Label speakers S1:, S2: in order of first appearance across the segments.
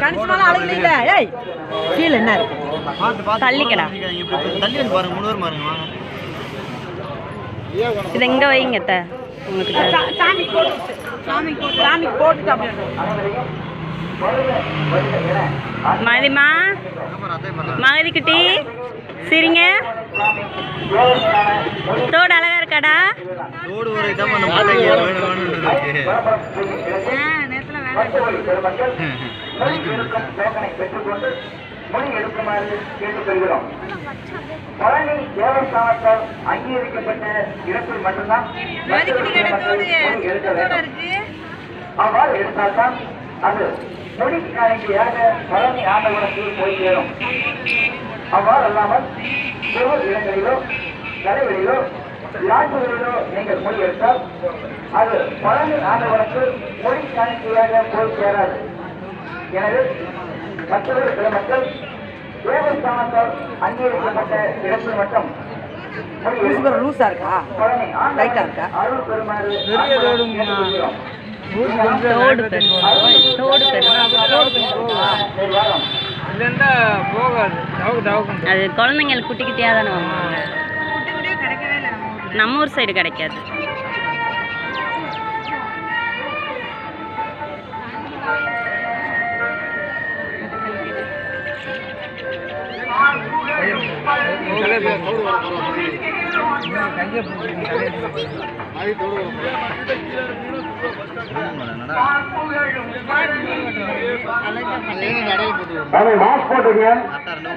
S1: கணிசமான அழகு இல்ல. ஏய் கீழே என்ன? இருக்கு
S2: தள்ளிக்கடா.
S3: தள்ளி வந்து பாருங்க
S2: இது எங்க வைங்க அத்தை
S1: சாமி போட்டு சாமி போட்டு சாமி
S2: மகதி குட்டி சரிங்க. தோடு அழகா இருக்காடா?
S3: ரோடு ஒரு இதாக அந்த மாட்டைக்கு வேணும் வேணும்னு இருக்கு
S4: மொழி எடுக்குமாறு கேட்டுக்கொள்கிறோம் பழனி தேவஸ்தானத்தால் அங்கீகரிக்கப்பட்ட இடத்தில் மட்டும்தான் மொழி எடுக்க வேண்டும் அவ்வாறு எடுத்தால்தான் அது மொழி காணிக்கையாக பழனி ஆண்டவனுக்கு போய் சேரும் அவ்வாறு அல்லாமல் பொது இடங்களிலோ தலைவரிலோ லாட்சிகளிலோ நீங்கள் மொழி எடுத்தால் அது பழனி ஆண்டவனுக்கு மொழி காணிக்கையாக போய் சேராது எனவே மற்றொரு சில மக்கள் தேவஸ்தானத்தால் அங்கீகரிக்கப்பட்ட இடத்தில் மட்டும் மொழி எடுக்க
S1: லூஸா இருக்கா
S4: பழனி
S1: லைட்டா இருக்கா?
S4: அருள் பெறுமாறு
S3: பெரிய ரோடுங்க.
S4: கேட்டுக்கொள்கிறோம்.
S2: தோடு பெண் தோடு பெண்
S4: நிர்வாகம்
S3: இல்லைன்னா போகாது தவக்கு தவக்கும்
S2: அது குழந்தைங்களுக்கு குட்டி குட்டியாக தானே நம்ம ஊர் சைடு கிடைக்காது.
S4: சாமி மாஸ்க் போட்டுங்க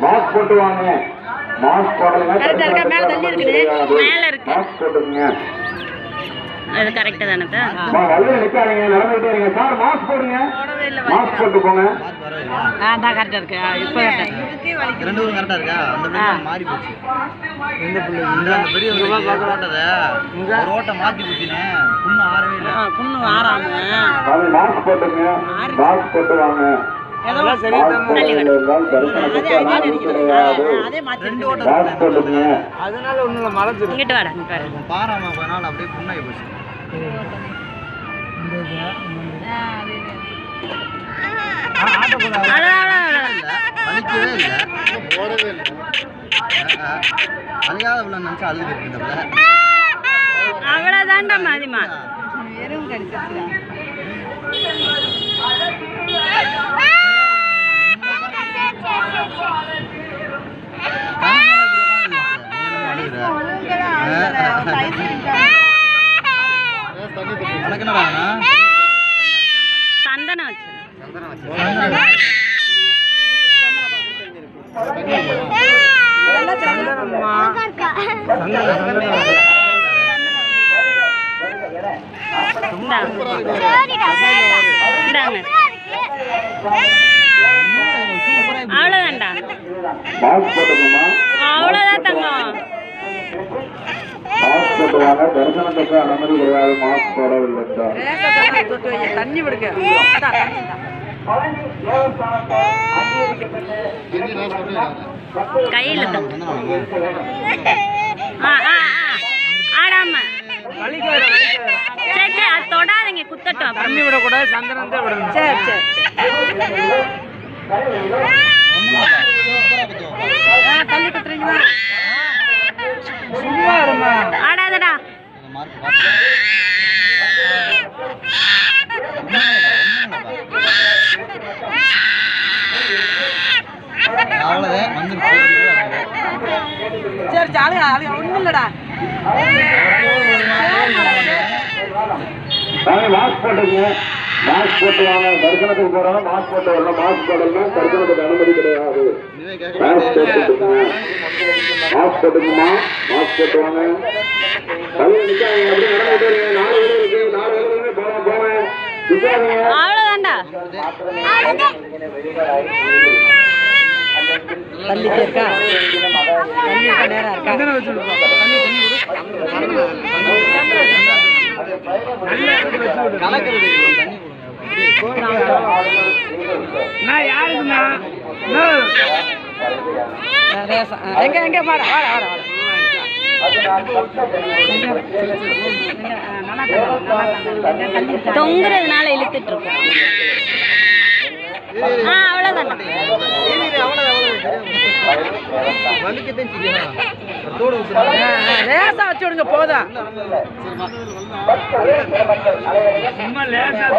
S4: மாஸ்க் போட்டு வாங்க. மாஸ்க்
S1: கரெக்டா இருக்கா? மேல தள்ளி இருக்குது.
S2: மேல இருக்கு.
S4: மாஸ்க்
S2: அது கரெக்டு தானே அத்தை?
S4: வழியில் நிற்காதீங்க நடந்துகிட்டே இருங்க. சார் மாஸ்க் போடுங்க. மாஸ்க் போட்டு போங்க
S1: ஆ தான் கரெக்டா இருக்கு. இப்போ கரெக்டா
S3: ரெண்டு பேரும் கரெக்டா இருக்கா? அந்த பிள்ளை மாறி போச்சு. எந்த பிள்ளை இந்த பெரிய ஓட்டத ஒரு ஓட்டை மாத்தி குத்தினேன். புண்ணு ஆறவே இல்லை.
S1: புண்ணு ஆறாம.
S4: மாஸ்க் போட்டுங்க மாஸ்க் போட்டு வாங்க
S3: அதனால ஒன்றும் மலைச்சு
S2: இங்கிட்டு வாடா இங்கிட்டு வாடா.
S3: பாராம கொஞ்ச நாள் அப்படியே புண்ணாகி போச்சு. வலிக்கவே இல்லை. ஓடவே இல்லை. அழுகாத பிள்ளை நினச்சா இந்த பிள்ளை
S2: அவ்வளோதான்டா மதிமா.
S3: வேணும்
S2: சந்தனம் வச்சு இந்தாங்க அவ்வளோதான்டா
S4: மாஸ்க் போட்டுக்கோமா
S2: அவ்வளோதான் தங்கம்
S4: மாஸ்க் போட்டு வாங்க தரிசனத்துக்கு அனுமதி கிடையாது மாஸ்க் போடவில்லை சார்.
S1: தண்ணி விடுங்க தண்ணி.
S2: கையில் தான் ஆ ஆ ஆ. ஆடாம. சரி சரி அது தொடாதீங்க குத்தட்டும் அப்புறம்.
S3: விடக்கூடாது சந்தனம் தான் விடணும்.
S1: சரி தள்ளி குத்துறீங்களா?
S2: ஆடாதடா.
S1: சரி சரி அழுக ஒன்றும் இல்லைடா.
S4: போட்டுங்க மாஸ்க் போட்டு வாங்க தரிசனத்துக்கு போறோம் மாஸ்க் போட்டு வரணும் மாஸ்க் போடலாம் தரிசனத்துக்கு அனுமதி கிடையாது மாஸ்க் போட்டுக்குமா மாஸ்க் போட்டு வாங்க தலையில நிக்காதீங்க அப்படியே நடந்துட்டு இருங்க நாலு பேர் இருக்கு நாலு பேர் போலாம் போவேன் நிக்காதீங்க
S2: அவ்வளோதான்டா
S1: தள்ளி இருக்கா தள்ளி இருக்கா நேரா இருக்கா
S3: கலக்கிறது
S1: நான் யாருக்குண்ணா எங்க எங்க வாடா வாடா வாடா.
S2: தொங்குறதுனால இழுத்துட்டு இருக்கோம்
S3: ஆ
S5: லேசா வச்சு விடுங்க
S6: லேசா